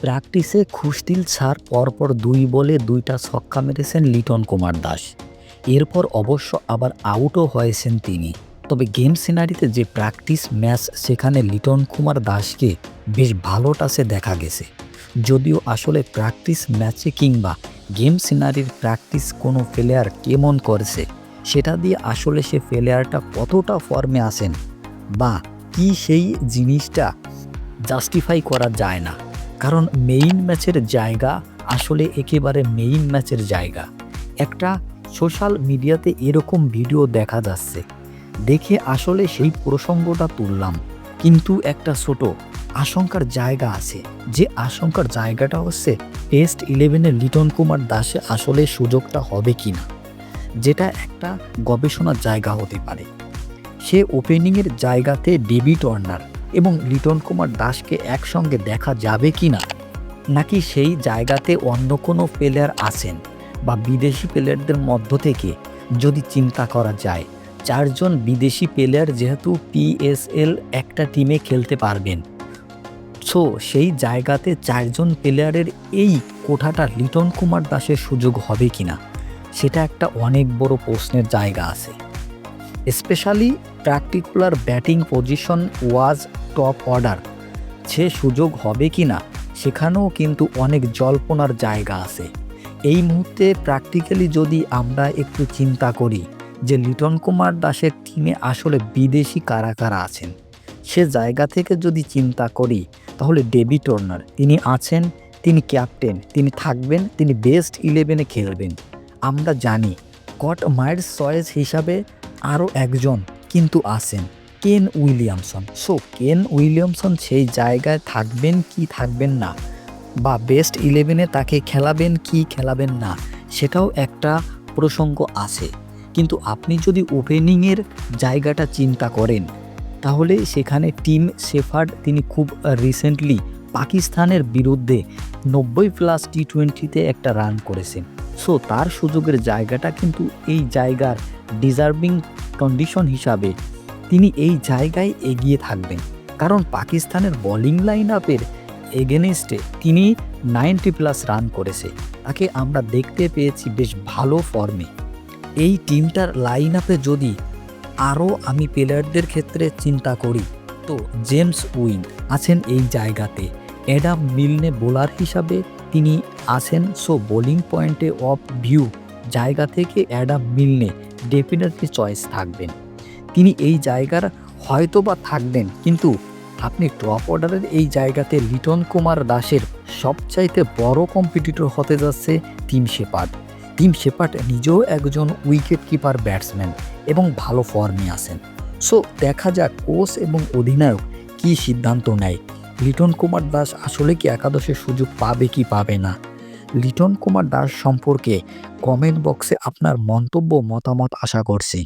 প্র্যাকটিসে খুশদিল ছাড় পরপর দুই বলে দুইটা ছক্কা মেরেছেন লিটন কুমার দাস। এরপর অবশ্য আবার আউটও হয়েছেন তিনি। তবে গেম সিনারিতে যে প্র্যাকটিস ম্যাচ সেখানে লিটন কুমার দাসকে বেশ ভালো টাসে দেখা গেছে। যদিও আসলে প্র্যাকটিস ম্যাচে কিংবা গেম সিনারির প্র্যাকটিস কোনো প্লেয়ার কেমন করেছে, সেটা দিয়ে আসলে সে প্লেয়ারটা কতটা ফর্মে আসেন বা কি সেই জিনিসটা জাস্টিফাই করা যায় না। কারণ মেইন ম্যাচের জায়গা আসলে একেবারে মেইন ম্যাচের জায়গা। একটা সোশ্যাল মিডিয়াতে এরকম ভিডিও দেখা যাচ্ছে। দেখে আসলে সেই প্রসঙ্গটা তুললাম। কিন্তু একটা ছোট আশঙ্কার জায়গা আছে। যে আশঙ্কার জায়গাটা হচ্ছে টেস্ট ইলেভেনের লিটন কুমার দাসে আসলে সুযোগটা হবে কি না যেটা একটা গবেষণার জায়গা হতে পারে। সে ওপেনিংয়ের জায়গাতে ডেবি টর্নার এবং লিটন কুমার দাসকে একসঙ্গে দেখা যাবে কি না? নাকি সেই জায়গাতে অন্য কোনো প্লেয়ার আছেন বা বিদেশি প্লেয়ারদের মধ্য থেকে যদি চিন্তা করা যায়, চারজন বিদেশি প্লেয়ার যেহেতু পিএসএল একটা টিমে খেলতে পারবেন। সো সেই জায়গাতে চারজন প্লেয়ারের এই কোঠাটা লিটন কুমার দাসের সুযোগ হবে কি না? সেটা একটা অনেক বড় প্রশ্নের জায়গা আছে। Specially particular batting position was top order সে সুযোগ হবে কি না, সেখানেও কিন্তু অনেক জল্পনার জায়গা আছে। এই মুহূর্তে প্র্যাকটিক্যালি যদি আমরা একটু চিন্তা করি যে লিটন কুমার দাসের টিমে আসলে বিদেশি কারা কারা আছেন, সে জায়গা থেকে যদি চিন্তা করি, তাহলে ডেবি টর্নার তিনি আছেন, তিনি ক্যাপ্টেন তিনি থাকবেন, তিনি বেস্ট ইলেভেনে খেলবেন। আমরা জানি কট মায়ের চয়েস হিসাবে আরও একজন কিন্তু আছেন। Kane Williamson? So Kane Williamson সেই জায়গায় থাকবেন কি থাকবেন না? বা বেস্ট ইলেভেনে তাকে খেলাবেন কি খেলাবেন না? সেটাও একটা প্রসঙ্গ আছে। কিন্তু আপনি যদি ওপেনিংয়ের জায়গাটা চিন্তা করেন, তাহলে সেখানে টিম শেফার্ড তিনি খুব রিসেন্টলি পাকিস্তানের বিরুদ্ধে নব্বই প্লাস টি টোয়েন্টিতে একটা রান করেছেন। সো তার সুযোগের জায়গাটা কিন্তু এই জায়গার ডিজার্ভিং কন্ডিশন হিসাবে তিনি এই জায়গায় এগিয়ে থাকবেন। কারণ পাকিস্তানের বোলিং লাইন আপের এগেনস্টে তিনি নাইনটি প্লাস রান করেছে। তাকে আমরা দেখতে পেয়েছি বেশ ভালো ফর্মে এই টিমটার লাইন আপে যদি আরও আমি প্লেয়ারদের ক্ষেত্রে চিন্তা করি, তো জেমস উইন আছেন এই জায়গাতে। অ্যাডাম মিলনে বোলার হিসাবে তিনি আছেন। সো বোলিং পয়েন্টে অফ ভিউ জায়গা থেকে অ্যাডাম মিলনে ডেফিনেটলি চয়েস থাকবেন। তিনি এই জায়গার হয়তো বা থাকবেন, কিন্তু আপনি টপ অর্ডারের এই জায়গাতে লিটন কুমার দাসের সবচাইতে বড় কম্পিটিটর হতে যাচ্ছে টিম শেপার্ড। টিম শেপার্ড নিজেও একজন উইকেট কিপার ব্যাটসম্যান এবং ভালো ফর্মে আছেন। সো দেখা যাক কোচ এবং অধিনায়ক কি সিদ্ধান্ত নেয়। লিটন কুমার দাস আসলে কি একাদশের সুযোগ পাবে কি পাবে না? লিটন কুমার দাস সম্পর্কে কমেন্ট বক্সে আপনার মন্তব্য, মতামত আশা করছি।